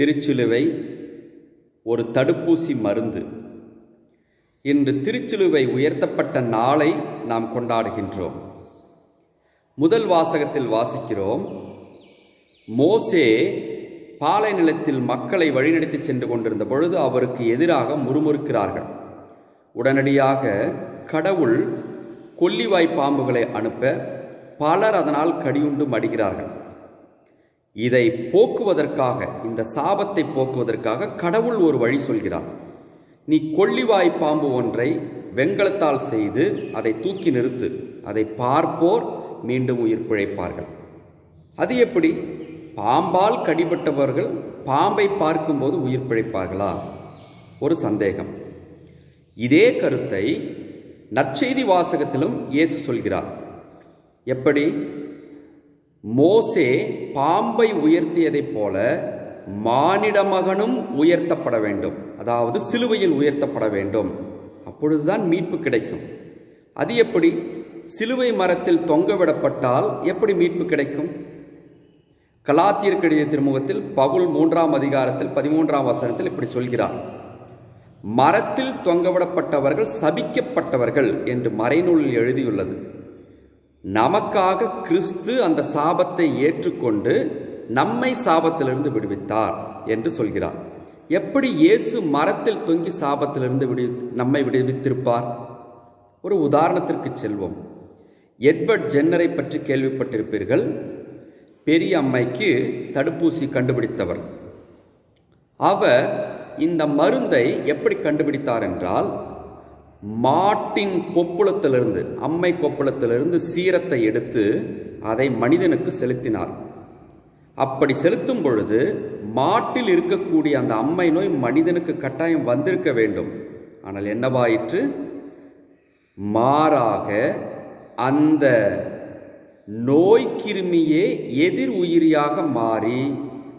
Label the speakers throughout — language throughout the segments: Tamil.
Speaker 1: திருச்சிலுவை ஒரு தடுப்பூசி மருந்து. இன்று திருச்சிலுவை உயர்த்தப்பட்ட நாளை நாம் கொண்டாடுகின்றோம். முதல் வாசகத்தில் வாசிக்கிறோம். மோசே பாலை நிலத்தில் மக்களை வழிநடத்தி சென்று கொண்டிருந்த பொழுது அவருக்கு எதிராக முறுமுறுக்கிறார்கள். உடனடியாக கடவுள் கொல்லிவாய் பாம்புகளை அனுப்ப பலர் அதனால் கடியுண்டு மடிகிறார்கள். இதை போக்குவதற்காக இந்த சாபத்தை போக்குவதற்காக கடவுள் ஒரு வழி சொல்கிறார். நீ கொள்ளிவாய் பாம்பு ஒன்றை வெங்கலத்தால் செய்து அதை தூக்கி நிறுத்து. அதை பார்ப்போர் மீண்டும் உயிர் பிழைப்பார்கள். அது எப்படி? பாம்பால் கடிபட்டவர்கள் பாம்பை பார்க்கும்போது உயிர் பிழைப்பார்களா? ஒரு சந்தேகம். இதே கருத்தை நற்செய்தி வாசகத்திலும் இயேசு சொல்கிறார். எப்படி? மோசே பாம்பை உயர்த்தியதைப் போல மானிட மகனும் உயர்த்தப்பட வேண்டும். அதாவது சிலுவையில் உயர்த்தப்பட வேண்டும். அப்பொழுதுதான் மீட்பு கிடைக்கும். அது எப்படி? சிலுவை மரத்தில் தொங்கவிடப்பட்டால் எப்படி மீட்பு கிடைக்கும்? கலாத்தியர் கடித திருமுகத்தில் பகுல் மூன்றாம் அதிகாரத்தில் பதிமூன்றாம் வசனத்தில் இப்படி சொல்கிறார். மரத்தில் தொங்கவிடப்பட்டவர்கள் சபிக்கப்பட்டவர்கள் என்று மறைநூலில் எழுதியுள்ளது. நமக்காக கிறிஸ்து அந்த சாபத்தை ஏற்றுக்கொண்டு நம்மை சாபத்திலிருந்து விடுவித்தார் என்று சொல்கிறார். எப்படி இயேசு மரத்தில் தொங்கி சாபத்திலிருந்து விடு நம்மை விடுவித்திருப்பார்? ஒரு உதாரணத்திற்கு செல்வோம். எட்வர்ட் ஜென்னரை பற்றி கேள்விப்பட்டிருப்பீர்கள். பெரிய அம்மைக்கு தடுப்பூசி கண்டுபிடித்தவர். அவர் இந்த மருந்தை எப்படி கண்டுபிடித்தார் என்றால் மாட்டின் கொப்புளத்திலிருந்து அம்மை கொப்புளத்திலிருந்து சீரத்தை எடுத்து அதை மனிதனுக்கு செலுத்தினார். அப்படி செலுத்தும் பொழுது மாட்டில் இருக்கக்கூடிய அந்த அம்மை நோய் மனிதனுக்கு கட்டாயம் வந்திருக்க வேண்டும். ஆனால் என்னவாயிற்று? மாறாக அந்த நோய் கிருமியே எதிர் உயிரியாக மாறி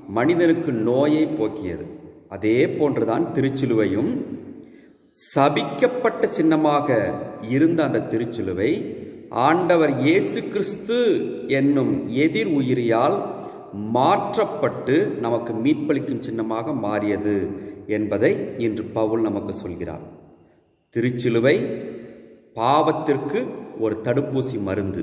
Speaker 1: மனிதனுக்கு நோயை போக்கியது. அதே போன்றுதான் திருச்சிலுவையும் சபிக்கப்பட்ட சின்னமாக இருந்த அந்த திருச்சிலுவை ஆண்டவர் இயேசு கிறிஸ்து என்னும் எதிர் உயிரியால் மாற்றப்பட்டு நமக்கு மீட்பளிக்கும் சின்னமாக மாறியது என்பதை இன்று பவுல் நமக்கு சொல்கிறார். திருச்சிலுவை பாவத்திற்கு ஒரு தடுப்பூசி மருந்து.